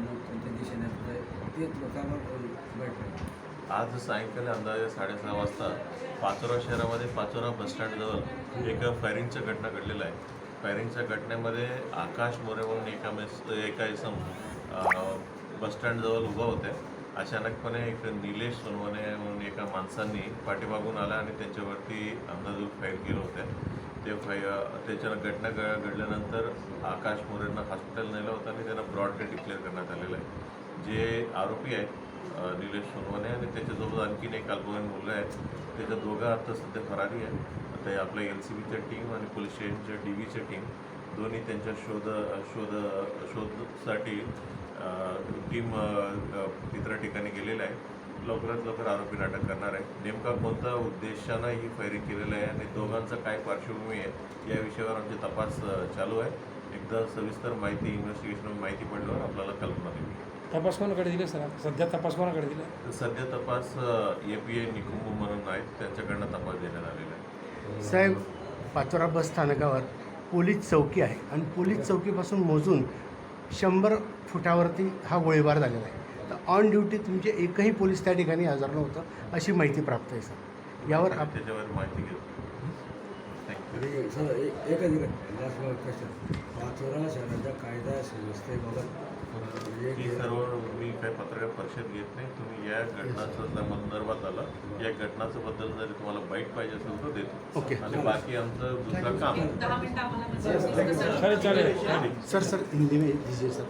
दिशेने लोकांवर आज सायंकाळी अंदाजे साडेसहा वाजता पाचोरा शहरामध्ये पाचोरा बसस्टँडजवळ एक फायरिंगच्या घटना घडलेल्या आहे. फायरिंगच्या घटनेमध्ये आकाश मोरे म्हणून एका मेस एका इसम बसस्टँडजवळ उभा होते अचानकपणे एक निलेश सोनवणे म्हणून एका माणसांनी पाठीमागून आला आणि त्यांच्यावरती अंदाजून फायर केलं होतं. ते फाय त्याच्या घटना घडल्यानंतर आकाश मोरेंना हॉस्पिटल नेलं होतं आणि त्यांना ब्रॉड डे डिक्लेअर करण्यात आलेलं आहे. जे आरोपी आहेत निलेश सोनवाने आणि त्याच्यासोबत आणखीन एक अल्पवयीन मुलगा आहे त्याच्या दोघं आता सध्या फरारी आहे आता हे आपल्या एल सी बीच्या टीम आणि पोलीस स्टेशनच्या डी व्हीच्या टीम दोन्ही त्यांच्या शोध शोध शोधसाठी टीम इतर ठिकाणी गेलेलं आहे. लवकरात लवकर आरोपीला अटक करणार आहे. नेमका कोणत्या उद्देशानं ही फायरिंग केलेलं आहे आणि दोघांचा काय पार्श्वभूमी आहे या विषयावर आमचे तपास चालू आहे. एकदा सविस्तर माहिती इन्व्हेस्टिगेशन माहिती पडल्यावर आपल्याला कल्पना देऊ. तपास कोणाकडे दिला सर? सध्या तपास कोणाकडे दिला? तर सध्या तपास ए पी आय निकुंभ म्हणून आहेत. त्यांच्याकडनं तपास देण्यात आलेला आहे. साहेब पाचोरा बस स्थानकावर पोलीस चौकी आहे. आणि पोलीस चौकीपासून मोजून शंभर फुटावरती हा गोळीबार झालेला आहे. तर ऑन ड्युटी तुमचे एकही पोलीस त्या ठिकाणी हजर नव्हतं अशी माहिती प्राप्त आहे सर यावर आप त्याच्यावर माहिती घेऊ. सर ए- एकच एक लास्ट क्वेश्चन पाचोरा शहराच्या कायदा सुव्यवस्थेबाबत म्हणजे ही सर्व मी काही पत्रकार परिषद घेत नाही. तुम्ही या घटनाचं संदर्भात आलं. या घटनाचं बद्दल जरी तुम्हाला बाईट पाहिजे असेल तर देतो. ओके. आणि बाकी आमचं दुसरं काम. Sir sir. हिंदी में दीजिए सर